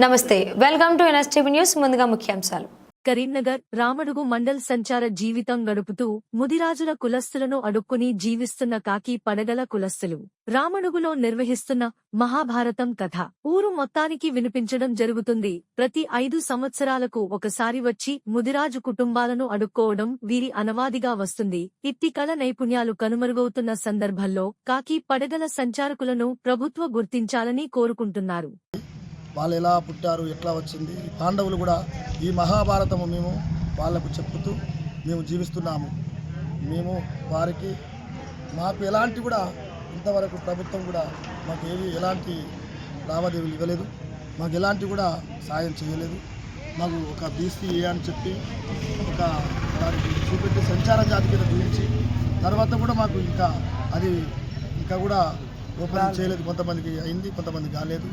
నమస్తే welcome to NSTV news ముందుగా ముఖ్యాంశాలు. కరీంనగర్ రామడుగు మండల్ సంచార జీవితం గడుపుతూ ముదిరాజుల కులస్తులను అడుక్కుని జీవిస్తున్న కాకి పడగల కులస్తులు. రామడుగులో నిర్వహిస్తున్న మహాభారతం కథ ఊరు మొత్తానికి వినిపించడం జరుగుతుంది. ప్రతి ఐదు సంవత్సరాలకు ఒకసారి వచ్చి ముదిరాజు కుటుంబాలను అడుక్కోవడం వీరి అనవాదిగా వస్తుంది. ఇట్టి కళ నైపుణ్యాలు కనుమరుగవుతున్న సందర్భంలో కాకి పడగల సంచారకులను ప్రభుత్వ గుర్తించాలని కోరుకుంటున్నారు. వాళ్ళు ఎలా పుట్టారు ఎట్లా వచ్చింది పాండవులు కూడా ఈ మహాభారతము మేము వాళ్ళకు చెప్పుతూ మేము జీవిస్తున్నాము. మేము వారికి మాకు ఎలాంటి కూడా ఇంతవరకు ప్రభుత్వం కూడా మాకు ఏవి ఎలాంటి లావాదేవీలు ఇవ్వలేదు. మాకు ఎలాంటి కూడా సాయం చేయలేదు. మాకు ఒక బీసీ అని చెప్పి ఒక దానికి చూపెట్టి సంచార జాతి కింద చూపించి తర్వాత కూడా మాకు ఇంకా అది ఇంకా కూడా ఓపెన్ చేయలేదు. కొంతమందికి అయింది కొంతమంది కాలేదు.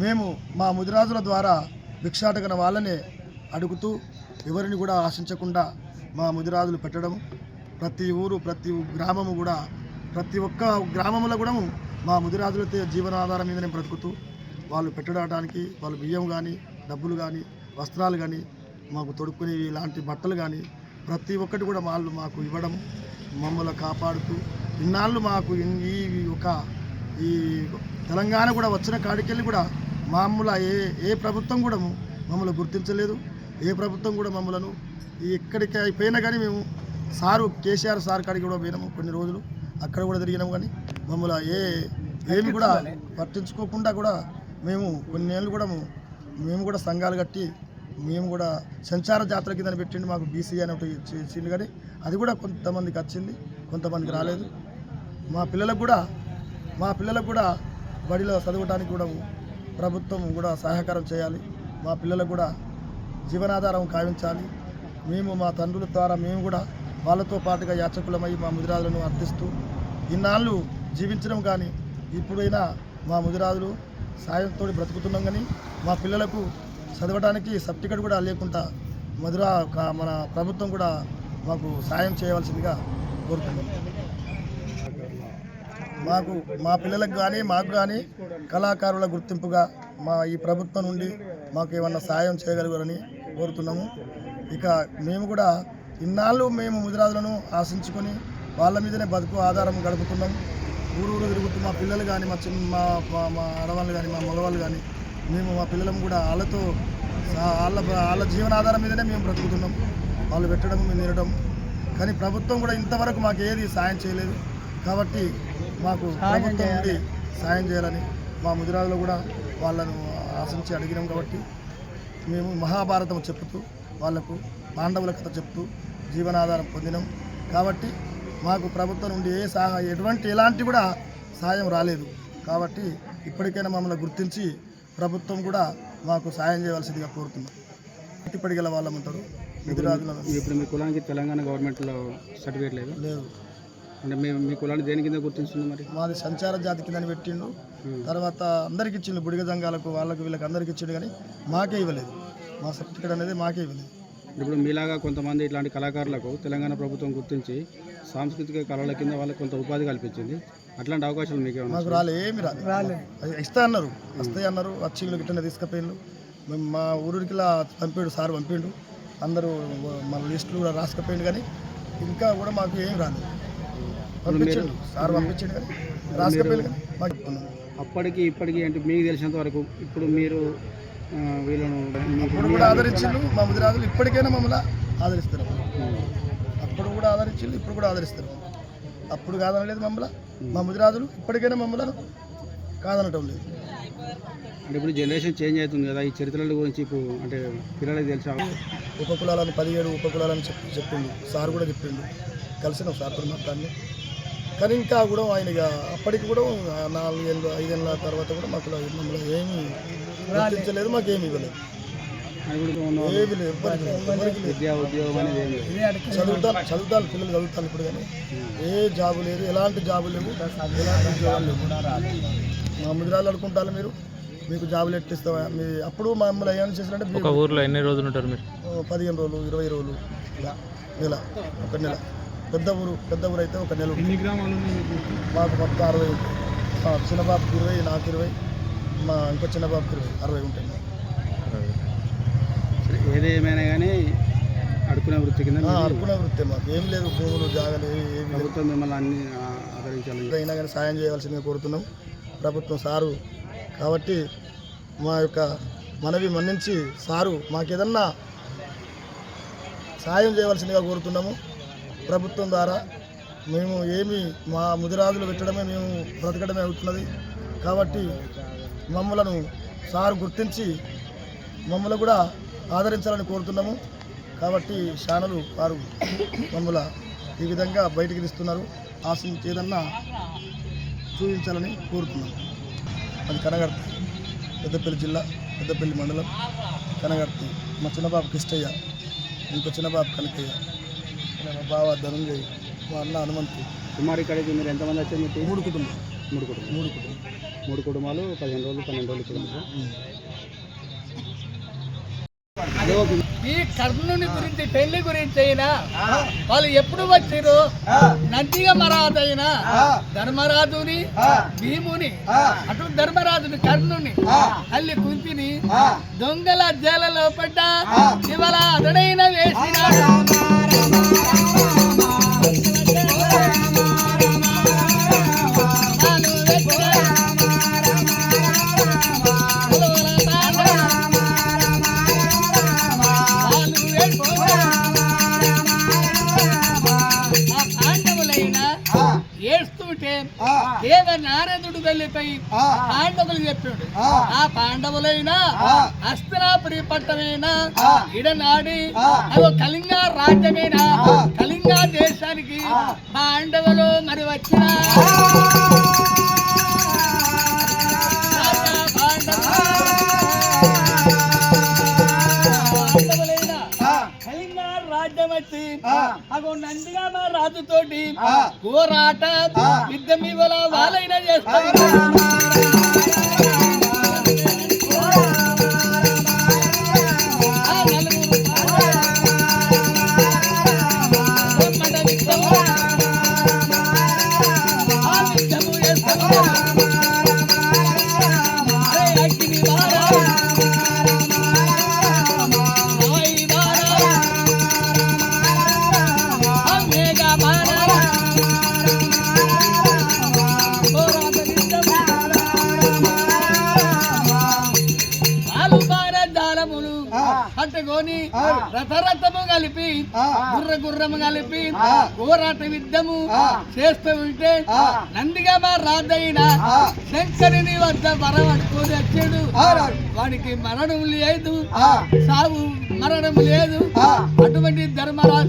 మేము మా ముదిరాజుల ద్వారా భిక్షాటకన వాళ్ళనే అడుగుతూ ఎవరిని కూడా ఆశించకుండా మా ముదిరాజులు పెట్టడం ప్రతి ఊరు ప్రతి గ్రామము కూడా ప్రతి ఒక్క గ్రామంలో కూడా మా ముదిరాజులతో జీవనాధారం మీదనే బ్రతుకుతూ వాళ్ళు పెట్టడానికి వాళ్ళు బియ్యం కానీ డబ్బులు కానీ వస్త్రాలు కానీ మాకు తొడుక్కుని ఇలాంటి బట్టలు కానీ ప్రతి ఒక్కటి కూడా వాళ్ళు మాకు ఇవ్వడం మమ్మల్ని కాపాడుతూ ఇన్నాళ్ళు మాకు ఈ ఒక ఈ తెలంగాణ కూడా వచ్చిన కాడికెళ్ళి కూడా మామూలు ఏ ఏ ప్రభుత్వం కూడా మమ్మల్ని గుర్తించలేదు. ఏ ప్రభుత్వం కూడా మమ్మలను ఎక్కడికి అయిపోయినా కానీ మేము సారు కేసీఆర్ సార్ కాడికి కూడా పోయినాము కొన్ని రోజులు. అక్కడ కూడా తిరిగినాము కానీ మమ్మల్ని ఏ ఏమి కూడా పట్టించుకోకుండా కూడా మేము కొన్ని ఏళ్ళు కూడా మేము కూడా సంఘాలు కట్టి మేము కూడా సంచార జాతర కింద పెట్టిండి మాకు బీసీ అని ఒకటి చేసిండు ఇచ్చింది కానీ అది కూడా కొంతమందికి వచ్చింది కొంతమందికి రాలేదు. మా పిల్లలకు కూడా మా పిల్లలకు కూడా బడిలో చదవటానికి కూడా ప్రభుత్వం కూడా సహకారం చేయాలి. మా పిల్లలకు కూడా జీవనాధారం కావించాలి. మేము మా తండ్రుల ద్వారా మేము కూడా వాళ్ళతో పాటుగా యాచకులమై మా ముదిరాజులను అర్థిస్తూ ఇన్నాళ్ళు జీవించడం కానీ ఇప్పుడైనా మా ముదిరాజులు సాయంతో బ్రతుకుతున్నాం కానీ మా పిల్లలకు చదవడానికి సర్టిఫికెట్ కూడా లేకుండా మధుర కా- మన ప్రభుత్వం కూడా మాకు సాయం చేయవలసిందిగా కోరుతున్నాం. మాకు మా పిల్లలకు కానీ మాకు కానీ కళాకారుల గుర్తింపుగా మా ఈ ప్రభుత్వం నుండి మాకు ఏమన్నా సాయం చేయగలగరని కోరుతున్నాము. ఇక మేము కూడా ఇన్నాళ్ళు మేము ముదిరాజులను ఆశించుకొని వాళ్ళ మీదనే బతుకు ఆధారం గడుపుతున్నాం. ఊరు ఊరు తిరుగుతూ మా పిల్లలు కానీ మా చిన్న మా మా ఆడవాళ్ళు కానీ మా మగవాళ్ళు కానీ మేము మా పిల్లలం కూడా వాళ్ళతో వాళ్ళ వాళ్ళ జీవనాధారం మీదనే మేము బ్రతుకుతున్నాం. వాళ్ళు పెట్టడం మేము తినడం. కానీ ప్రభుత్వం కూడా ఇంతవరకు మాకు ఏది సాయం చేయలేదు. కాబట్టి మాకు ప్రభుత్వం నుండి సాయం చేయాలని మా ముదిరాజులో కూడా వాళ్ళను ఆశించి అడిగినాం కాబట్టి మేము మహాభారతం చెప్తూ వాళ్ళకు పాండవుల కథ చెప్తూ జీవనాధారం పొందినాం. కాబట్టి మాకు ప్రభుత్వం నుండి ఏ సహా ఎటువంటి ఎలాంటి కూడా సాయం రాలేదు. కాబట్టి ఇప్పటికైనా మమ్మల్ని గుర్తించి ప్రభుత్వం కూడా మాకు సాయం చేయవలసిందిగా కోరుతున్నాం. ఇప్పటి గల వాళ్ళం ఉంటారు ముదిరాజులను ఇప్పుడు మీ కులానికి తెలంగాణ గవర్నమెంట్లో సర్టిఫికేట్ లేదు. లేదు. అంటే మీ మీ కులాన్ని దేని కింద గుర్తించింది మరి? మాది సంచార జాతి కిందని పెట్టిండు. తర్వాత అందరికి ఇచ్చిండు బుడిగ సంఘాలకు వాళ్ళకు వీళ్ళకి అందరికి ఇచ్చిండు కానీ మాకే ఇవ్వలేదు. మా సర్టిఫికేట్ అనేది మాకే ఇవ్వలేదు. ఇప్పుడు మీలాగా కొంతమంది ఇట్లాంటి కళాకారులకు తెలంగాణ ప్రభుత్వం గుర్తించి సాంస్కృతిక కళల కింద వాళ్ళకి కొంత ఉపాధి కల్పించింది. అట్లాంటి అవకాశాలు మీకు మాకు రాలే ఏమి రాలే. అది ఇస్తా అన్నారు. వస్తాయి అన్నారు. వచ్చిండ్లు గిట్టనే తీసుకుపోయిండు మేము మా ఊరికి ఇలా పంపిండు సార్ పంపిండు. అందరూ మన లిస్టులు కూడా రాసుకుపోయిండు కానీ ఇంకా కూడా మాకు ఏం రాలేదు. పంపించండు సార్ పంపించండు కానీ మాకు అప్పటికి ఇప్పటికి అంటే మీకు తెలిసినంత వరకు ఇప్పుడు మీరు వీళ్ళను అప్పుడు కూడా ఆదరించిండు మా ముదిరాజులు ఇప్పటికైనా మమ్మల్ని ఆదరిస్తారు. అప్పుడు కూడా ఆదరించిండు ఇప్పుడు కూడా ఆదరిస్తారు. అప్పుడు కాదనలేదు మమ్మల్ని. మా ముదిరాజులు ఇప్పటికైనా మమ్మల్ని కాదనటం లేదు. అంటే ఇప్పుడు జనరేషన్ చేంజ్ అవుతుంది కదా. ఈ చరిత్రల గురించి ఇప్పుడు అంటే పిల్లలకి తెలిసా? ఉపకులాలను పదిహేడు ఉపకులాలను చెప్పి చెప్పిండు. సార్ కూడా చెప్పిండు. కలిసిన సార్తో మాట్లాడి కానీ ఇంకా కూడా ఆయన ఇక అప్పటికి కూడా నాలుగేళ్ళు ఐదేళ్ళ తర్వాత కూడా మాకు మమ్మల్ని ఏమీ గుర్తించలేదు మాకు ఏమి ఇవ్వలేదు. ఏమి లేదు చదువుతాను చదువుతాను పిల్లలు చదువుతాను ఇప్పుడు కానీ. ఏ జాబు లేదు ఎలాంటి జాబు లేవు ఎలాంటి ఉద్యోగాలు లేవు. మా ముదిరాలు అనుకుంటారు మీరు మీకు జాబులు ఎట్టిస్తావా మీ అప్పుడు మమ్మల్ని ఏం చేసినట్టే ఒక ఊర్లో ఎన్ని రోజులు ఉంటారు మీరు? పదిహేను రోజులు ఇరవై రోజులు ఇలా నెల ఒక నెల. పెద్ద ఊరు పెద్ద ఊరు అయితే ఒక నెల. ఎన్ని గ్రామాలు మీకు? మొత్తం అరవై ఉంటుంది. ఆ, చిన్న బాబుకి ఇరవై నాకు ఇరవై మా ఇంకో చిన్న బాబుకి అరవై ఉంటాయి. సరే ఏది ఏమైనా కానీ అడుకునే వృత్తి కింద అనుకునే వృత్తి మాకు. ఏం లేదు భూములు జాగాలు ఏవి ఏమి లేదు. ప్రభుత్వం మిమ్మల్ని అన్ని అయినా కానీ సాయం చేయవలసిందిగా కోరుతున్నాం. ప్రభుత్వం సారు. కాబట్టి మా యొక్క మనవి మన్నించి సారు మాకేదన్నా సాయం చేయవలసిందిగా కోరుతున్నాము. ప్రభుత్వం ద్వారా మేము ఏమి మా ముదిరాజులు పెట్టడమే మేము బ్రతకడమే అవుతున్నది. కాబట్టి మమ్మలను సారు గుర్తించి మమ్మల్ని కూడా ఆదరించాలని కోరుతున్నాము. కాబట్టి శానలు వారు మమ్మల ఈ విధంగా బయటికి తీస్తున్నారు. ఆశించేదన్నా చూపించాలని కోరుతున్నాం అది కనగర్తి పెద్దపల్లి జిల్లా పెద్దపల్లి మండలం కనగర్తి మా చిన్నబాబు కృష్ణయ్య ఇంకో చిన్నబాబు కనకయ్య. బావ ధనంజయ్ మా అన్న హనుమంతు. సుమారు ఇక్కడికి మీరు ఎంతమంది వచ్చారు మీకు మూడు కుటుంబం మూడు కుటుంబాలు. మూడు కుటుంబం మూడు కుటుంబాలు పదిహేను రోజులు పన్నెండు రోజులు కుటుంబం. ఈ కర్ణుని గురించి పెళ్ళి గురించి అయినా వాళ్ళు ఎప్పుడు వచ్చిరు నందిగా మరాదైనా ధర్మరాజుని భీముని అటు ధర్మరాజుని కర్ణుని తల్లి కుంతిని దొంగల జైలలో పడ్డ ఇవాళ అతడైన వేసినాడు. ఏడుస్తుంటే దేవ నారదుడు వెళ్ళిపోయి పాండవులు చెప్పాడు. ఆ. పాండవులైన హస్తనాపురి పట్టమైన ఇడనాడి అదో కళింగ రాజ్యమైన కళింగ దేశానికి పాండవులు మరి వచ్చిన పోరాట యుద్ధం ఇవాళ వాళ్ళైనా చేస్తారు. జాలములు పట్టుకొని రథరథము కలిపి గుర్ర గుర్రము కలిపి పోరాట యుద్ధము చేస్తూ ఉంటే నందిగా మా రాజైన శంకరుని వద్ద వరం పట్టుకొని వచ్చాడు. వాడికి మరణం లేదు. సాగు మరణం లేదు. అటువంటి ధర్మరాజు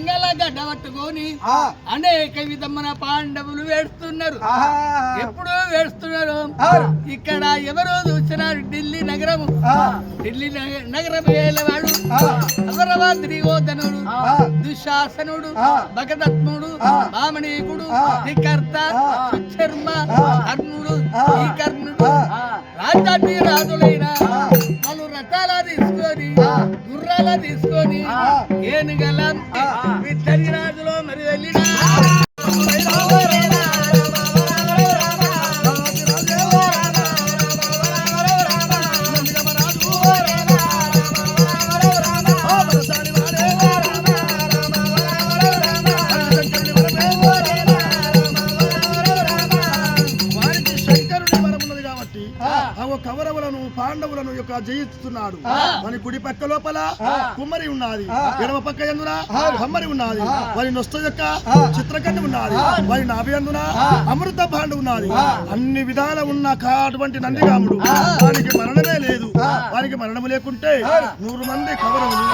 గడ్డ పట్టుకొని అనేక విధమైన పాండవులు వేడుస్తున్నారు ఎప్పుడూ వేడుస్తున్నారు ఇక్కడ ఎవరో చూసిన ఢిల్లీ నగరము. ఢిల్లీ నగ- నగరం వేలవాడు అమరవాద్ త్రిగోధనుడు దుశ్శాసనుడు భగదత్ముడు వామనీకుడు శ్రీకర్త సుశర్మ కర్ణుడు ఈ కర్ణుడు రాజాటి రాజులైన వాళ్ళు రథాల తీసుకొని తీసుకొని ఏనుగల ఇద్దరి రాజులో మరి వెళ్ళిన. జయిస్తున్నాడు. వాని కుడి పక్క లోపల కుమ్మరి ఉన్నది. ఎడమ పక్క ఎందున కమ్మరి ఉన్నది. వారి నొస్త యొక్క చిత్రకన్ను ఉన్నది. వారి నాభి అందున అమృత భాండు ఉన్నది. అన్ని విధాల ఉన్న అటువంటి నందిగాముడు వానికి మరణమే లేదు. వానికి మరణము లేకుంటే నూరు మంది కౌరవులు